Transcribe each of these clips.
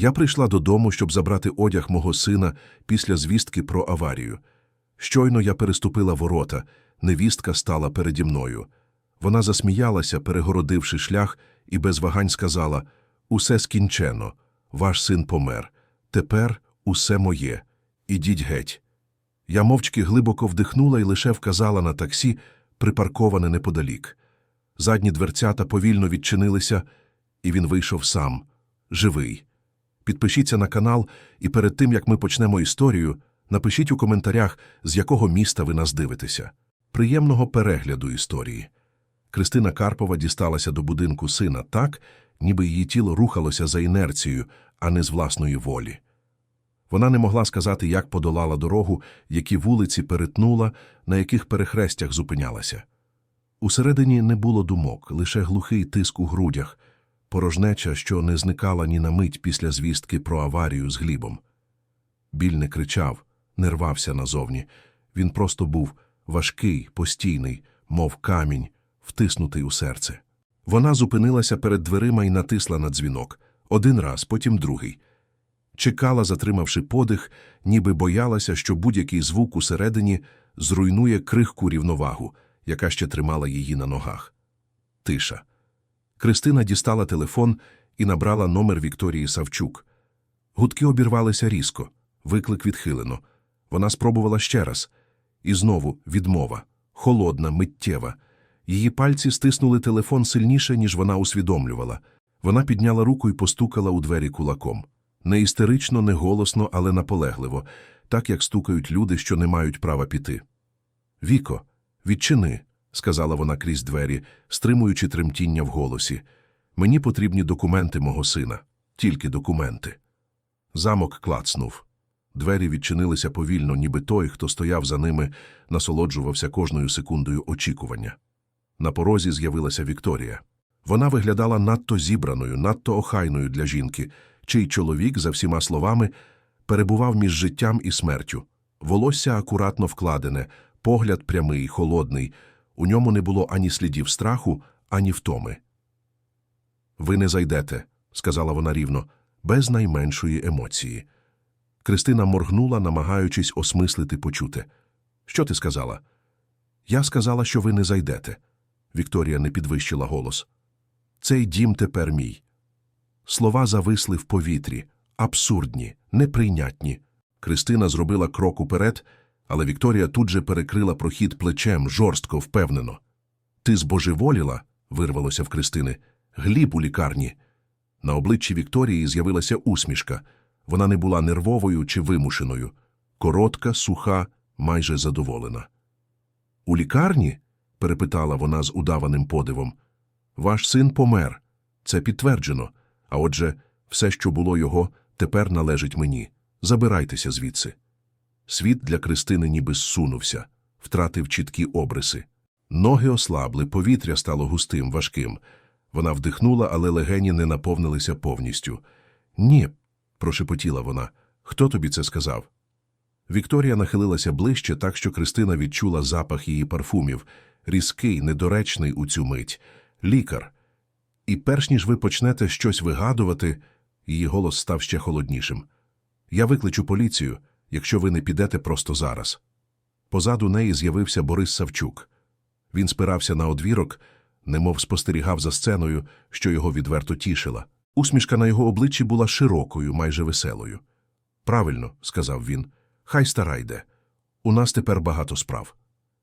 Я прийшла додому, щоб забрати одяг мого сина після звістки про аварію. Щойно я переступила ворота, невістка стала переді мною. Вона засміялася, перегородивши шлях, і без вагань сказала Усе скінчено, ваш син помер. Тепер усе моє. Ідіть геть. Я мовчки глибоко вдихнула і лише вказала на таксі, припарковане неподалік. Задні дверцята повільно відчинилися, і він вийшов сам, живий. Підпишіться на канал, і перед тим, як ми почнемо історію, напишіть у коментарях, з якого міста ви нас дивитеся. Приємного перегляду історії. Кристина Карпова дісталася до будинку сина так, ніби її тіло рухалося за інерцією, а не з власної волі. Вона не могла сказати, як подолала дорогу, які вулиці перетнула, на яких перехрестях зупинялася. Усередині не було думок, лише глухий тиск у грудях, порожнеча, що не зникала ні на мить після звістки про аварію з глібом. Біль не кричав, не рвався назовні. Він просто був важкий, постійний, мов камінь, втиснутий у серце. Вона зупинилася перед дверима і натисла на дзвінок. Один раз, потім другий. Чекала, затримавши подих, ніби боялася, що будь-який звук усередині зруйнує крихку рівновагу, яка ще тримала її на ногах. Тиша. Кристина дістала телефон і набрала номер Вікторії Савчук. Гудки обірвалися різко, виклик відхилено. Вона спробувала ще раз. І знову відмова, холодна, миттєва. Її пальці стиснули телефон сильніше, ніж вона усвідомлювала. Вона підняла руку і постукала у двері кулаком. Не істерично, не голосно, але наполегливо, так як стукають люди, що не мають права піти. Віко, відчини, сказала вона крізь двері, стримуючи тремтіння в голосі. Мені потрібні документи мого сина, тільки документи. Замок клацнув. Двері відчинилися повільно, ніби той, хто стояв за ними, насолоджувався кожною секундою очікування. На порозі з'явилася Вікторія. Вона виглядала надто зібраною, надто охайною для жінки, чий чоловік, за всіма словами, перебував між життям і смертю. Волосся акуратно вкладене, погляд прямий, холодний. У ньому не було ані слідів страху, ані втоми. Ви не зайдете, сказала вона рівно, без найменшої емоції. Кристина моргнула, намагаючись осмислити почуте. Що ти сказала? Я сказала, що ви не зайдете. Вікторія не підвищила голос. Цей дім тепер мій. Слова зависли в повітрі, абсурдні, неприйнятні. Кристина зробила крок уперед, але Вікторія тут же перекрила прохід плечем, жорстко, впевнено. Ти збожеволіла? вирвалося в Кристини. Гліб у лікарні. На обличчі Вікторії з'явилася усмішка. Вона не була нервовою чи вимушеною. Коротка, суха, майже задоволена. У лікарні? перепитала вона з удаваним подивом. Ваш син помер. Це підтверджено. А отже, все, що було його, тепер належить мені. Забирайтеся звідси. Світ для Кристини ніби зсунувся, втратив чіткі обриси. Ноги ослабли, повітря стало густим, важким. Вона вдихнула, але легені не наповнилися повністю. Ні, прошепотіла вона. Хто тобі це сказав? Вікторія нахилилася ближче, так що Кристина відчула запах її парфумів, різкий, недоречний у цю мить. Лікар. І перш ніж ви почнете щось вигадувати, її голос став ще холоднішим. Я викличу поліцію, якщо ви не підете просто зараз. Позаду неї з'явився Борис Савчук. Він спирався на одвірок, немов спостерігав за сценою, що його відверто тішила. Усмішка на його обличчі була широкою, майже веселою. Правильно, сказав він, хай стара йде. У нас тепер багато справ.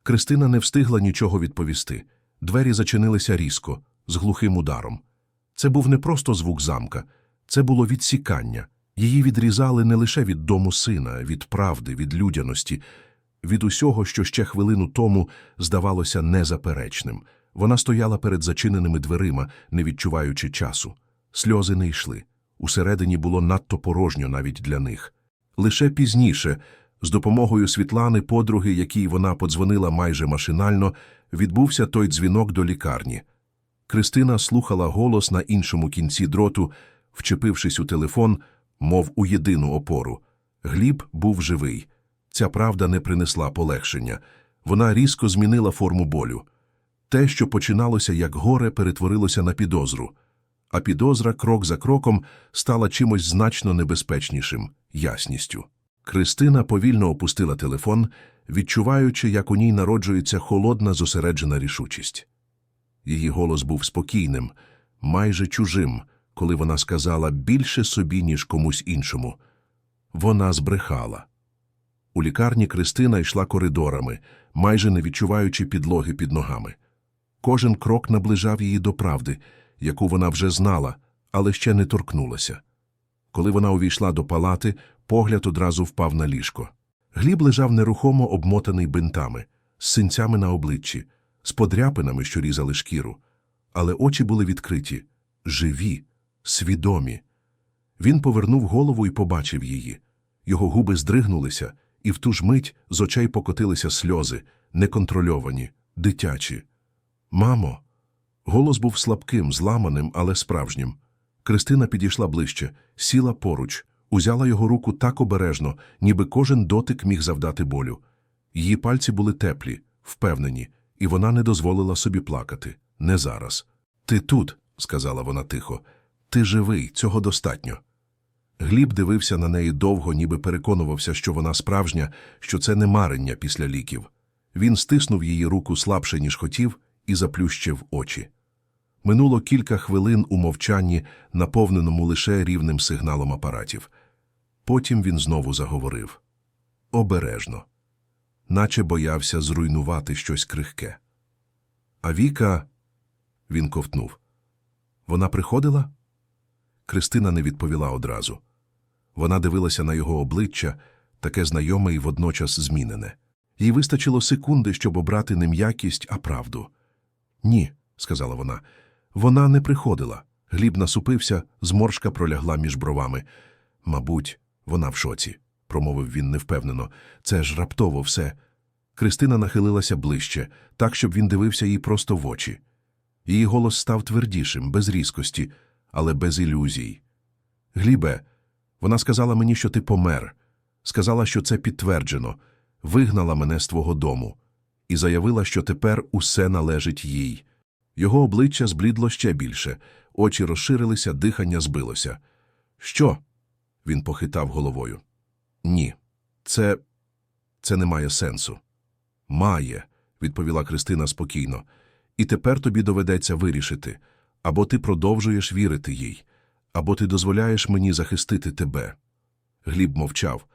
Кристина не встигла нічого відповісти. Двері зачинилися різко, з глухим ударом. Це був не просто звук замка, це було відсікання. Її відрізали не лише від дому сина, від правди, від людяності, від усього, що ще хвилину тому здавалося незаперечним. Вона стояла перед зачиненими дверима, не відчуваючи часу. Сльози не йшли. Усередині було надто порожньо навіть для них. Лише пізніше, з допомогою Світлани, подруги, якій вона подзвонила майже машинально, відбувся той дзвінок до лікарні. Кристина слухала голос на іншому кінці дроту, вчепившись у телефон, мов у єдину опору. Гліб був живий. Ця правда не принесла полегшення. Вона різко змінила форму болю. Те, що починалося як горе, перетворилося на підозру. а підозра крок за кроком стала чимось значно небезпечнішим ясністю. Кристина повільно опустила телефон, відчуваючи, як у ній народжується холодна зосереджена рішучість. Її голос був спокійним, майже чужим, коли вона сказала більше собі, ніж комусь іншому. Вона збрехала. У лікарні Кристина йшла коридорами, майже не відчуваючи підлоги під ногами. Кожен крок наближав її до правди, яку вона вже знала, але ще не торкнулася. Коли вона увійшла до палати, погляд одразу впав на ліжко. Гліб лежав нерухомо обмотаний бинтами, з синцями на обличчі, з подряпинами, що різали шкіру. Але очі були відкриті, живі, свідомі. Він повернув голову і побачив її. Його губи здригнулися, і в ту ж мить з очей покотилися сльози, неконтрольовані, дитячі. Мамо. Голос був слабким, зламаним, але справжнім. Кристина підійшла ближче, сіла поруч, узяла його руку так обережно, ніби кожен дотик міг завдати болю. Її пальці були теплі, впевнені, і вона не дозволила собі плакати. Не зараз. Ти тут, сказала вона тихо. Ти живий, цього достатньо. Гліб дивився на неї довго, ніби переконувався, що вона справжня, що це не марення після ліків. Він стиснув її руку слабше, ніж хотів, і заплющив очі. Минуло кілька хвилин у мовчанні, наповненому лише рівним сигналом апаратів. Потім він знову заговорив. Обережно. Наче боявся зруйнувати щось крихке. А Віка... Він ковтнув. Вона приходила? Кристина не відповіла одразу. Вона дивилася на його обличчя, таке знайоме і водночас змінене. Їй вистачило секунди, щоб обрати не м'якість, а правду. Ні, сказала вона. Вона не приходила. Гліб насупився, зморшка пролягла між бровами. Мабуть, вона в шоці, промовив він невпевнено. Це ж раптово все. Кристина нахилилася ближче, так, щоб він дивився їй просто в очі. Її голос став твердішим, без різкості, але без ілюзій. Глібе, вона сказала мені, що ти помер. Сказала, що це підтверджено, вигнала мене з твого дому і заявила, що тепер усе належить їй. Його обличчя зблідло ще більше, очі розширилися, дихання збилося. Що? Він похитав головою. Ні, це. це не має сенсу. Має, відповіла Кристина спокійно. І тепер тобі доведеться вирішити або ти продовжуєш вірити їй, або ти дозволяєш мені захистити тебе. Гліб мовчав.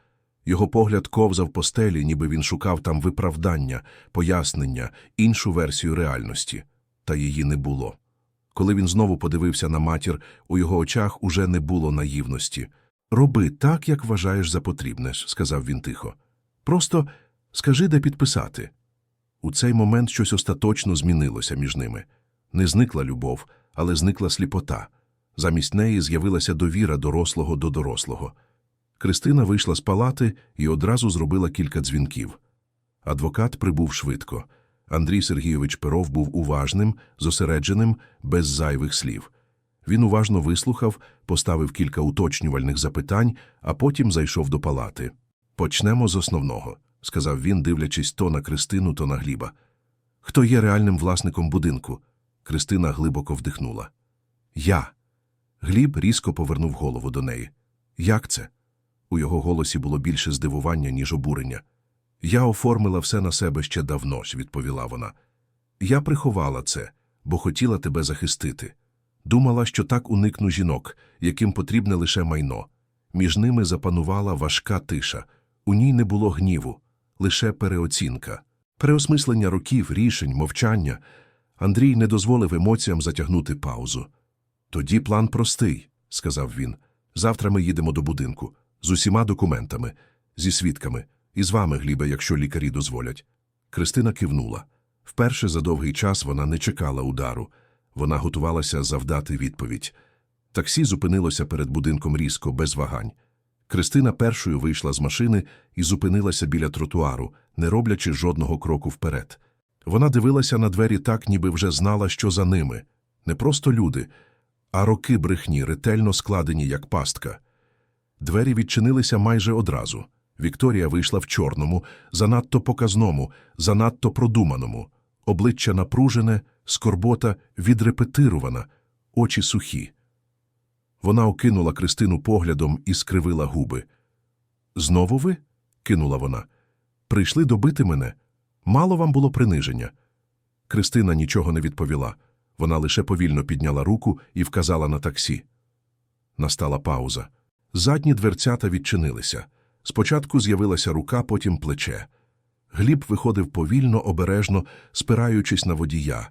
Його погляд ковзав по стелі, ніби він шукав там виправдання, пояснення, іншу версію реальності. Та її не було. Коли він знову подивився на матір, у його очах уже не було наївності. Роби так, як вважаєш за потрібне, сказав він тихо. Просто скажи, де підписати. У цей момент щось остаточно змінилося між ними. Не зникла любов, але зникла сліпота. Замість неї з'явилася довіра дорослого до дорослого. Кристина вийшла з палати і одразу зробила кілька дзвінків. Адвокат прибув швидко. Андрій Сергійович Перов був уважним, зосередженим, без зайвих слів. Він уважно вислухав, поставив кілька уточнювальних запитань, а потім зайшов до палати. Почнемо з основного, сказав він, дивлячись то на Кристину, то на Гліба. Хто є реальним власником будинку? Кристина глибоко вдихнула. Я. Гліб різко повернув голову до неї. Як це? У його голосі було більше здивування, ніж обурення. Я оформила все на себе ще давно відповіла вона. Я приховала це, бо хотіла тебе захистити. Думала, що так уникну жінок, яким потрібне лише майно. Між ними запанувала важка тиша. У ній не було гніву, лише переоцінка. Переосмислення років, рішень, мовчання. Андрій не дозволив емоціям затягнути паузу. Тоді план простий, сказав він. Завтра ми їдемо до будинку з усіма документами, зі свідками, і з вами, Глібе, якщо лікарі дозволять. Кристина кивнула. Вперше за довгий час вона не чекала удару. Вона готувалася завдати відповідь. Таксі зупинилося перед будинком різко, без вагань. Кристина першою вийшла з машини і зупинилася біля тротуару, не роблячи жодного кроку вперед. Вона дивилася на двері так, ніби вже знала, що за ними. Не просто люди, а роки брехні, ретельно складені, як пастка. Двері відчинилися майже одразу. Вікторія вийшла в чорному, занадто показному, занадто продуманому. Обличчя напружене, скорбота відрепетирована, очі сухі. Вона окинула Кристину поглядом і скривила губи. Знову ви? кинула вона. Прийшли добити мене. Мало вам було приниження. Кристина нічого не відповіла. Вона лише повільно підняла руку і вказала на таксі. Настала пауза. Задні дверцята відчинилися. Спочатку з'явилася рука, потім плече. Гліб виходив повільно, обережно, спираючись на водія.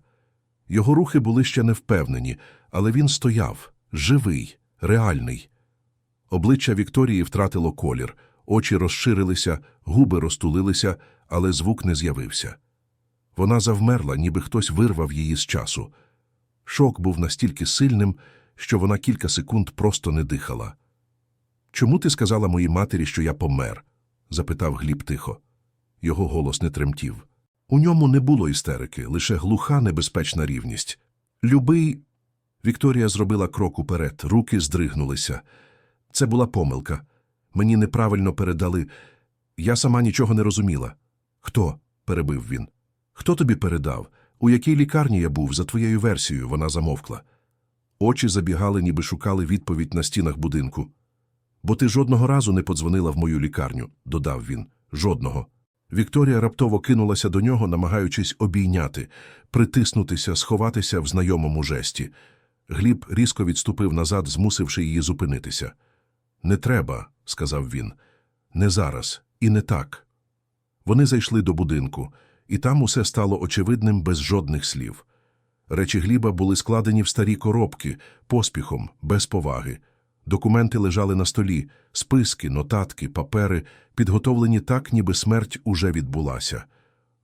Його рухи були ще невпевнені, але він стояв, живий, реальний. Обличчя Вікторії втратило колір, очі розширилися, губи розтулилися, але звук не з'явився. Вона завмерла, ніби хтось вирвав її з часу. Шок був настільки сильним, що вона кілька секунд просто не дихала. Чому ти сказала моїй матері, що я помер? запитав Гліб тихо. Його голос не тремтів. У ньому не було істерики, лише глуха небезпечна рівність. Любий. Вікторія зробила крок уперед, руки здригнулися. Це була помилка. Мені неправильно передали. Я сама нічого не розуміла. Хто? перебив він. Хто тобі передав? У якій лікарні я був, за твоєю версією, вона замовкла. Очі забігали, ніби шукали відповідь на стінах будинку. Бо ти жодного разу не подзвонила в мою лікарню, додав він. Жодного. Вікторія раптово кинулася до нього, намагаючись обійняти, притиснутися, сховатися в знайомому жесті. Гліб різко відступив назад, змусивши її зупинитися. Не треба, сказав він. Не зараз і не так. Вони зайшли до будинку, і там усе стало очевидним без жодних слів. Речі Гліба були складені в старі коробки, поспіхом, без поваги. Документи лежали на столі, списки, нотатки, папери, підготовлені так, ніби смерть уже відбулася.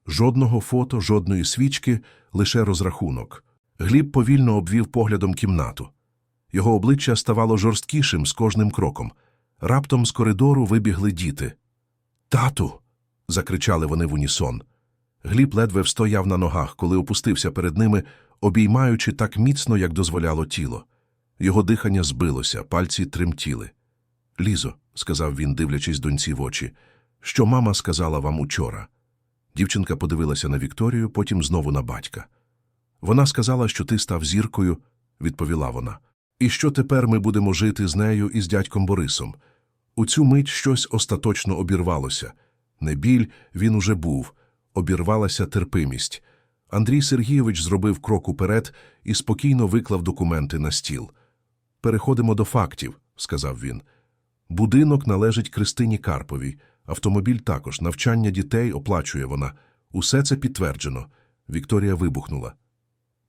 Жодного фото, жодної свічки, лише розрахунок. Гліб повільно обвів поглядом кімнату. Його обличчя ставало жорсткішим з кожним кроком. Раптом з коридору вибігли діти. Тату. Закричали вони в унісон. Гліб ледве встояв на ногах, коли опустився перед ними, обіймаючи так міцно, як дозволяло тіло. Його дихання збилося, пальці тремтіли. Лізо, сказав він, дивлячись доньці в очі, що мама сказала вам учора. Дівчинка подивилася на Вікторію, потім знову на батька. Вона сказала, що ти став зіркою, відповіла вона. І що тепер ми будемо жити з нею і з дядьком Борисом. У цю мить щось остаточно обірвалося. Не біль, він уже був, обірвалася терпимість. Андрій Сергійович зробив крок уперед і спокійно виклав документи на стіл. Переходимо до фактів, сказав він. Будинок належить Кристині Карповій, автомобіль також, навчання дітей оплачує вона. Усе це підтверджено. Вікторія вибухнула.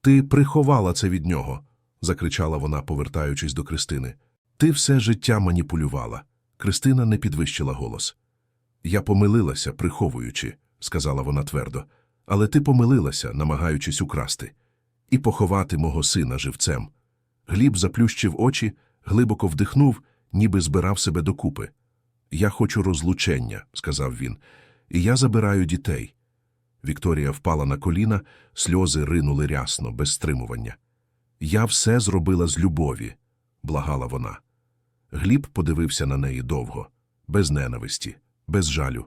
Ти приховала це від нього, закричала вона, повертаючись до Кристини. Ти все життя маніпулювала. Кристина не підвищила голос. Я помилилася, приховуючи, сказала вона твердо. Але ти помилилася, намагаючись украсти, і поховати мого сина живцем. Гліб заплющив очі, глибоко вдихнув, ніби збирав себе докупи. Я хочу розлучення, сказав він, і я забираю дітей. Вікторія впала на коліна, сльози ринули рясно, без стримування. Я все зробила з любові, благала вона. Гліб подивився на неї довго, без ненависті, без жалю.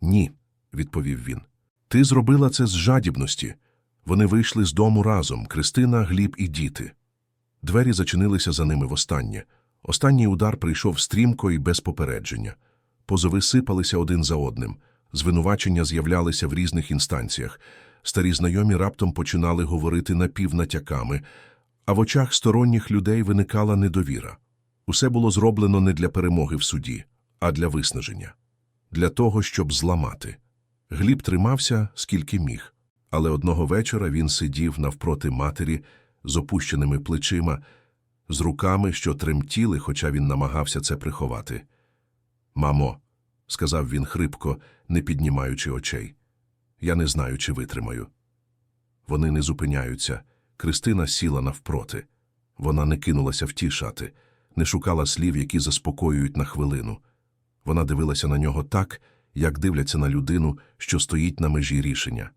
Ні, відповів він. Ти зробила це з жадібності. Вони вийшли з дому разом Кристина, Гліб і діти. Двері зачинилися за ними востаннє. Останній удар прийшов стрімко і без попередження. Позови сипалися один за одним. Звинувачення з'являлися в різних інстанціях. Старі знайомі раптом починали говорити напівнатяками, а в очах сторонніх людей виникала недовіра. Усе було зроблено не для перемоги в суді, а для виснаження. Для того, щоб зламати. Гліб тримався, скільки міг, але одного вечора він сидів навпроти матері з опущеними плечима, з руками, що тремтіли, хоча він намагався це приховати. Мамо, сказав він хрипко, не піднімаючи очей, я не знаю, чи витримаю. Вони не зупиняються. Кристина сіла навпроти. Вона не кинулася втішати, не шукала слів, які заспокоюють на хвилину. Вона дивилася на нього так, як дивляться на людину, що стоїть на межі рішення.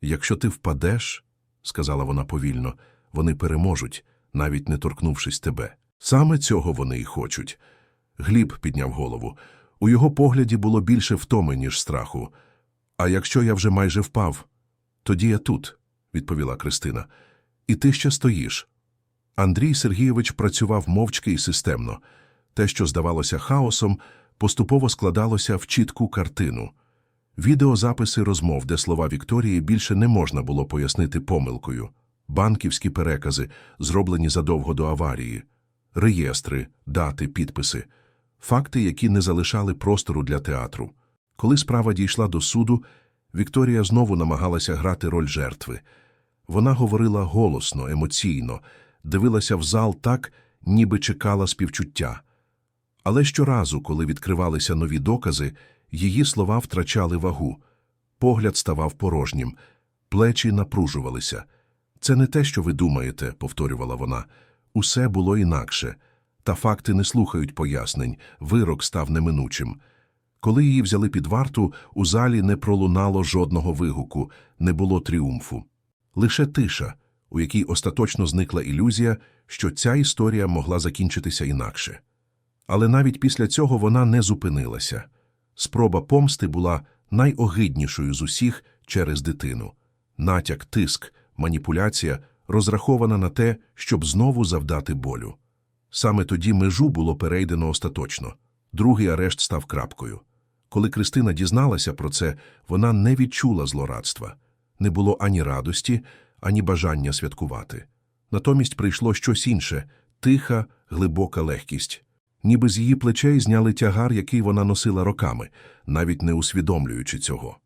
Якщо ти впадеш, сказала вона повільно, вони переможуть, навіть не торкнувшись тебе. Саме цього вони й хочуть. Гліб підняв голову. У його погляді було більше втоми, ніж страху. А якщо я вже майже впав, тоді я тут, відповіла Кристина. І ти ще стоїш. Андрій Сергійович працював мовчки і системно. Те, що здавалося хаосом, поступово складалося в чітку картину. Відеозаписи розмов, де слова Вікторії більше не можна було пояснити помилкою. Банківські перекази, зроблені задовго до аварії. Реєстри, дати, підписи. Факти, які не залишали простору для театру. Коли справа дійшла до суду, Вікторія знову намагалася грати роль жертви. Вона говорила голосно, емоційно, дивилася в зал так, ніби чекала співчуття. Але щоразу, коли відкривалися нові докази, її слова втрачали вагу. Погляд ставав порожнім, плечі напружувалися. Це не те, що ви думаєте, повторювала вона. Усе було інакше. Та факти не слухають пояснень, вирок став неминучим. Коли її взяли під варту, у залі не пролунало жодного вигуку, не було тріумфу. Лише тиша, у якій остаточно зникла ілюзія, що ця історія могла закінчитися інакше. Але навіть після цього вона не зупинилася. Спроба помсти була найогиднішою з усіх через дитину. Натяк, тиск, маніпуляція розрахована на те, щоб знову завдати болю. Саме тоді межу було перейдено остаточно. Другий арешт став крапкою. Коли Кристина дізналася про це, вона не відчула злорадства. Не було ані радості, ані бажання святкувати. Натомість прийшло щось інше – тиха, глибока легкість. Ніби з її плечей зняли тягар, який вона носила роками, навіть не усвідомлюючи цього.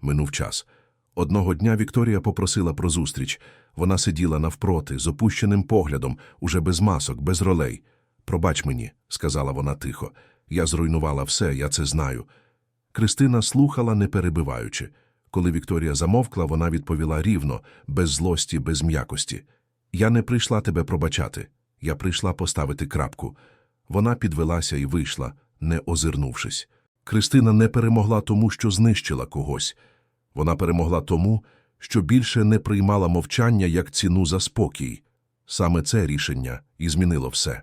Минув час. Одного дня Вікторія попросила про зустріч. Вона сиділа навпроти, з опущеним поглядом, уже без масок, без ролей. «Пробач мені», – сказала вона тихо. «Я зруйнувала все, я це знаю». Кристина слухала, не перебиваючи. Коли Вікторія замовкла, вона відповіла рівно, без злості, без м'якості. «Я не прийшла тебе пробачати. Я прийшла поставити крапку». Вона підвелася і вийшла, не озирнувшись. Кристина не перемогла тому, що знищила когось. Вона перемогла тому, що більше не приймала мовчання як ціну за спокій. Саме це рішення і змінило все.